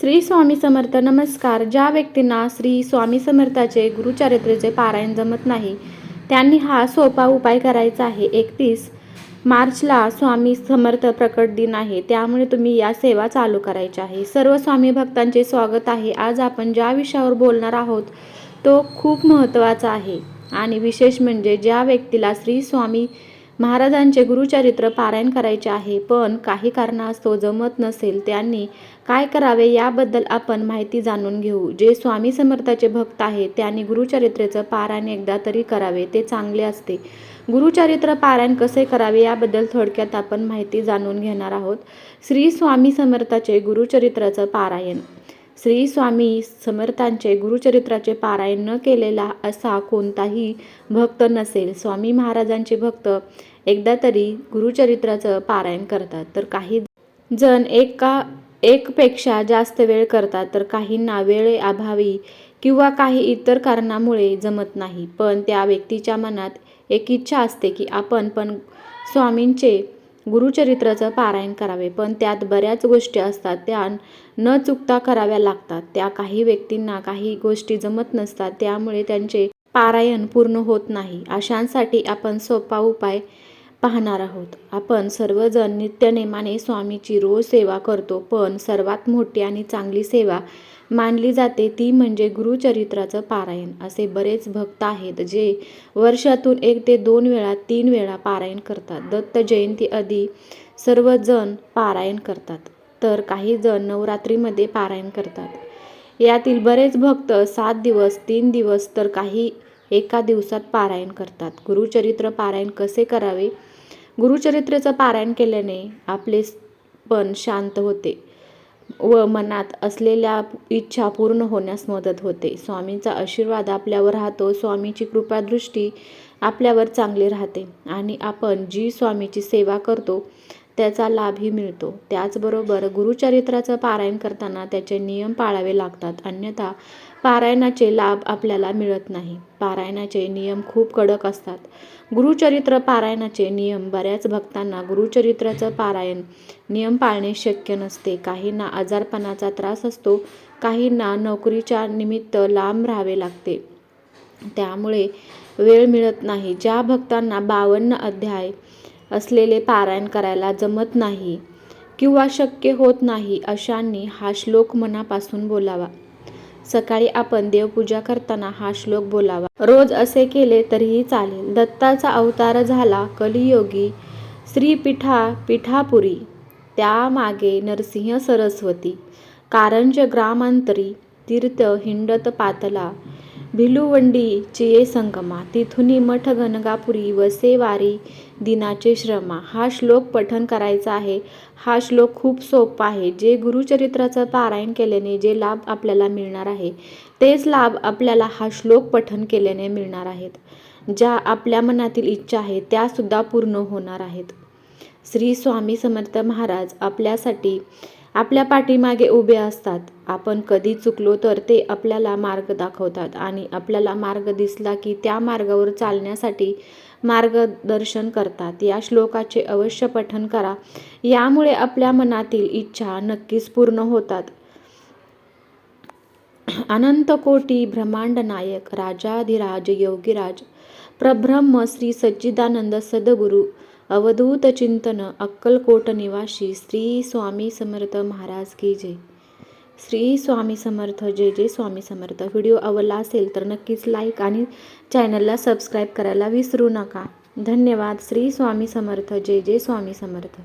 श्री स्वामी समर्थ नमस्कार. ज्या व्यक्तींना श्री स्वामी समर्थाचे गुरुचरित्रेचे पारायण जमत नाही त्यांनी हा सोपा उपाय करायचा आहे. एकतीस मार्चला स्वामी समर्थ प्रकट दिन आहे. त्यामुळे तुम्ही या सेवा चालू करायच्या आहे. सर्व स्वामी भक्तांचे स्वागत आहे. आज आपण ज्या विषयावर बोलणार आहोत तो खूप महत्त्वाचा आहे. आणि विशेष म्हणजे ज्या व्यक्तीला श्री स्वामी महाराजांचे गुरुचरित्र पारायण करायचे आहे पण काही कारणास्तव जमत नसेल. त्यांनी काय करावे याबद्दल आपण माहिती जाणून घेऊ. जे स्वामी समर्थाचे भक्त आहेत त्यांनी गुरुचरित्रेचं पारायण एकदा तरी करावे ते चांगले असते. गुरुचरित्र पारायण कसे करावे याबद्दल थोडक्यात आपण माहिती जाणून घेणार आहोत. श्री स्वामी समर्थाचे गुरुचरित्राचं पारायण. श्री स्वामी समर्थांचे गुरुचरित्राचे पारायण न केलेला असा कोणताही भक्त नसेल. स्वामी महाराजांचे भक्त एकदा तरी गुरुचरित्राचं पारायण करतात तर काही जण एका एकपेक्षा जास्त वेळ करतात तर काहींना वेळे अभावी किंवा काही इतर कारणामुळे जमत नाही. पण त्या व्यक्तीच्या मनात एक इच्छा असते की आपण पण स्वामींचे गुरुचरित्राचं पारायण करावे. पण त्यात बऱ्याच गोष्टी असतात त्या न चुकता कराव्या लागतात. त्या काही व्यक्तींना काही गोष्टी जमत नसतात त्यामुळे त्यांचे पारायण पूर्ण होत नाही. अशांसाठी आपण सोपा उपाय पाहणार आहोत. आपण सर्वजण नित्यनेमाने स्वामीची रोज सेवा करतो पण सर्वात मोठी आणि चांगली सेवा मानली जाते ती म्हणजे गुरुचरित्राचं पारायण. असे बरेच भक्त आहेत जे वर्षातून एक ते दोन वेळा तीन वेळा पारायण करतात. दत्त जयंती आधी सर्वजण पारायण करतात. तर काही जण नवरात्रीमध्ये पारायण करतात. यातील बरेच भक्त सात दिवस तीन दिवस तर काही एका दिवसात पारायण करतात. गुरुचरित्र पारायण कसे करावे? गुरुचरित्रेचं पारायण केल्याने आपले पण शांत होते व मनात असलेल्या इच्छा पूर्ण होण्यास मदत होते. स्वामींचा आशीर्वाद आपल्यावर राहतो. स्वामीची कृपादृष्टी आपल्यावर चांगली राहते आणि आपण जी स्वामीची सेवा करतो त्याचा लाभही मिळतो. त्याचबरोबर गुरुचरित्राचं पारायण करताना त्याचे नियम पाळावे लागतात. अन्यथा पारायणाचे लाभ आपल्याला मिळत नाही. पारायणाचे नियम खूप कडक असतात. गुरुचरित्र पारायणाचे नियम बऱ्याच भक्तांना गुरुचरित्राचं पारायण नियम पाळणे शक्य नसते. काहींना आजारपणाचा त्रास असतो काहींना नोकरीच्या निमित्त लांब राहावे लागते. त्यामुळे वेळ मिळत नाही. ज्या भक्तांना बावन्न अध्याय असलेले पारायण करायला जमत नाही किंवा शक्य होत नाही अशांनी हा श्लोक मनापासून बोलावा. सकाळी आपण देवपूजा करताना हा श्लोक बोलावा. रोज असे केले तरीही चालेल. दत्ताचा अवतार झाला कलियोगी श्रीपीठा पिठापुरी त्यामागे नरसिंह सरस्वती कारंज ग्रामांतरी तीर्थ हिंडत पातला भिलुवंडी चिये संगमा तिथुनी मठ गणगापुरी वसेवारी दिनाचे श्रमा. हा श्लोक पठन करायचा आहे. हा श्लोक खूप सोपा आहे. जे गुरुचरित्राचं पारायण केल्याने जे लाभ आपल्याला मिळणार आहे तेच लाभ आपल्याला हा श्लोक पठन केल्याने मिळणार आहेत. ज्या आपल्या मनातील इच्छा आहे त्यासुद्धा पूर्ण होणार आहेत. श्री स्वामी समर्थ महाराज आपल्यासाठी आपल्या पाठीमागे उभे असतात. आपण कधी चुकलो तर ते आपल्याला मार्ग दाखवतात आणि आपल्याला मार्ग दिसला की त्या मार्गावर चालण्यासाठी मार्गदर्शन करतात. या श्लोकाचे अवश्य पठन करा. यामुळे आपल्या मनातील इच्छा नक्कीच पूर्ण होतात. अनंत कोटी ब्रह्मांड नायक राजाधिराज योगीराज प्रब्रह्म श्री सच्चिदानंद सद्गुरू अवधूत चिंतन अक्कलकोट निवासी श्री स्वामी समर्थ महाराज की जय. श्री स्वामी समर्थ जय जय स्वामी समर्थ. व्हिडिओ आवडला असेल तर नक्कीच लाईक आणि चॅनलला सबस्क्राईब करायला विसरू नका. धन्यवाद. श्री स्वामी समर्थ जय जय स्वामी समर्थ.